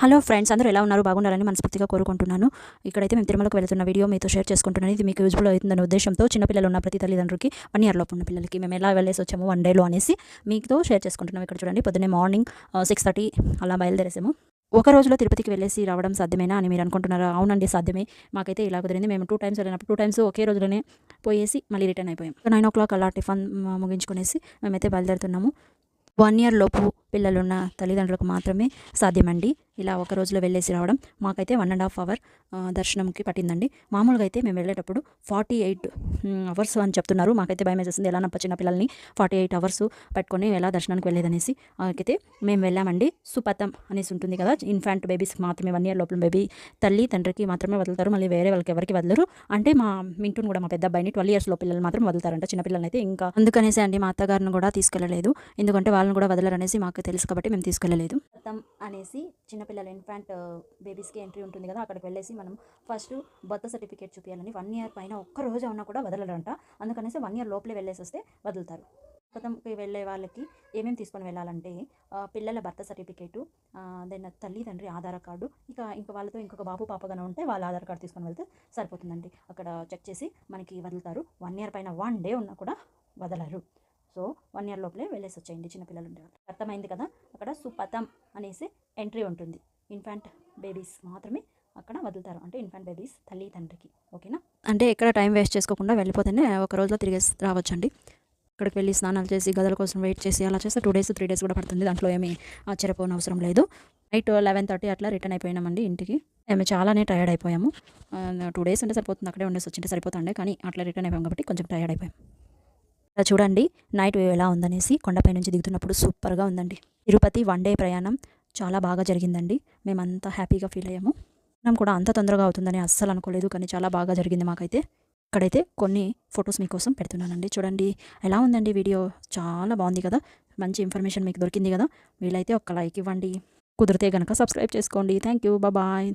Hello friends అందరూ ఎలా ఉన్నారు? బాగుండాలని మనస్ఫూర్తిగా కోరుకుంటున్నాను. ఇక్కడైతే మేము తిరుమలకు వెళ్తున్న వీడియో మీతో షేర్ చేసుకుంటున్నాను. ఇది మీకు యూజ్ఫుల్ అవుతుందనే ఉద్దేశంతో చిన్నపిల్లలు ఉన్న ప్రతి తల్లిదండ్రులకి వన్ ఇయర్ లోపు ఉన్న పిల్లలకి మేము ఎలా వెళ్ళేసి వచ్చాము వన్ డేలో అనేసి మీతో షేర్ చేసుకుంటున్నాం. ఇక్కడ చూడండి పొద్దున్నే మార్నింగ్ సిక్స్ థర్టీ అలా బయలుదేరేసాము. ఒక రోజులో తిరుపతికి వెళ్ళేసి రావడం సాధ్యమేనా అని మీరు అనుకుంటున్నారా? అవునండి సాధ్యమే. మాకైతే ఇలా కుదిరింది. మేము టూ టైమ్స్ వెళ్ళినప్పుడు టూ టైమ్స్ ఒకే రోజులోనే పోయేసి మళ్ళీ రిటర్న్ అయిపోయాం. నైన్ ఓ క్లాక్ అలా టిఫన్ ముగించుకునేసి మేమైతే బయలుదేరుతున్నాము. వన్ ఇయర్ లోపు పిల్లలున్న తల్లిదండ్రులకు మాత్రమే సాధ్యమండి. ఇలా ఒక రోజులో వెళ్ళేసి రావడం మాకైతే వన్ అండ్ హాఫ్ అవర్ దర్శనంకి పట్టిందండి. మామూలుగా అయితే మేము వెళ్ళేటప్పుడు ఫార్టీ ఎయిట్ అవర్స్ అని చెప్తున్నారు. మాకైతే భయం వేసేస్తుంది ఎలా నప్ప చిన్న పిల్లల్ని ఫార్టీ ఎయిట్ అవర్స్ పెట్టుకొని ఎలా దర్శనానికి వెళ్ళేదనేసి అయితే మేము వెళ్ళామండి. సుపథం అనేసి ఉంటుంది కదా ఇన్ఫాంట్ బేబీస్ మాత్రమే వన్ ఇయర్ లోపల బేబీ తల్లి తండ్రికి మాత్రమే వదులుతారు. మళ్ళీ వేరే వాళ్ళకి ఎవరికి వదలరు. అంటే మా మింటూని కూడా మా పెద్ద అబ్బాయిని ట్వెల్వ్ ఇయర్స్లో పిల్లలు మాత్రం వదులుతారంట. చిన్న పిల్లల్ని అయితే ఇంకా అందుకనేసి అండి మా అత్తగారిని కూడా తీసుకెళ్ళలేదు. ఎందుకంటే వాళ్ళని కూడా వదలరనేసి మాకు తెలుసు కాబట్టి మేము తీసుకెళ్ళలేదు. సుపతం అనేసి చిన్నపిల్లల ఇన్ఫాంట్ బేబీస్కి ఎంట్రీ ఉంటుంది కదా అక్కడికి వెళ్ళేసి మనం ఫస్ట్ బర్త్ సర్టిఫికేట్ చూపించాలని వన్ ఇయర్ పైన ఒక్క రోజు ఉన్నా కూడా వదలరంట. అందుకనేసి వన్ ఇయర్ లోపలే వెళ్ళేసి వస్తే వదులుతారు. పతంకి వెళ్ళే వాళ్ళకి ఏమేమి తీసుకొని వెళ్ళాలంటే uh, పిల్లల బర్త్ సర్టిఫికేటు దెన్ తల్లి తండ్రి ఆధార్ కార్డు ఇక ఇంకా వాళ్ళతో ఇంకొక బాబు పాపగానే ఉంటే వాళ్ళ ఆధార్ కార్డు తీసుకొని వెళ్తే సరిపోతుందండి. అక్కడ చెక్ చేసి మనకి వదులుతారు. వన్ ఇయర్ పైన వన్ డే ఉన్నా కూడా వదలరు. సో వన్ ఇయర్ లోపలే వెళ్ళేసి వచ్చేయండి చిన్నపిల్లలు అర్థమైంది కదా? అక్కడ సుపతం అనేసి ఎంట్రీ ఉంటుంది. ఇన్ఫాంట్ బేబీస్ మాత్రమే అక్కడ వదులుతారు. అంటే ఇన్ఫాంట్ బేబీస్ తల్లి తండ్రికి. ఓకేనా? అంటే ఎక్కడ టైం వేస్ట్ చేసుకోకుండా వెళ్ళిపోతేనే ఒక రోజులో తిరిగేసి రావచ్చండి. అక్కడికి వెళ్ళి స్నానాలు చేసి గదుల కోసం వెయిట్ చేసి అలా చేస్తే టూ డేస్ త్రీ డేస్ కూడా పడుతుంది. దాంట్లో ఏమీ ఆశ్చర్యపోని అవసరం లేదు. నైట్ లెవెన్ థర్టీ అట్లా రిటర్న్ అయిపోయినామండి ఇంటికి. మేము చాలానే టైర్డ్ అయిపోయాము. టూ డేస్ అంటే సరిపోతుంది. అక్కడే ఉండేసి వచ్చింటే సరిపోతుండే. కానీ అట్లా రిటర్న్ అయిపోయాం కాబట్టి కొంచెం టైర్డ్ అయిపోయాం. చూడండి నైట్ వ్యూ ఎలా ఉందనేసి కొండపై నుంచి దిగుతున్నప్పుడు సూపర్గా ఉందండి. తిరుపతి వన్ డే ప్రయాణం చాలా బాగా జరిగిందండి. మేమంతా హ్యాపీగా ఫీల్ అయ్యాము. మనం కూడా అంత తొందరగా అవుతుందని అస్సలు అనుకోలేదు కానీ చాలా బాగా జరిగింది మాకైతే. ఇక్కడైతే కొన్ని ఫొటోస్ మీకోసం పెడుతున్నానండి. చూడండి ఎలా ఉందండి వీడియో? చాలా బాగుంది కదా. మంచి ఇన్ఫర్మేషన్ మీకు దొరికింది కదా. వీలైతే ఒక్క లైక్ ఇవ్వండి. కుదిరితే కనుక సబ్స్క్రైబ్ చేసుకోండి. Thank you bye.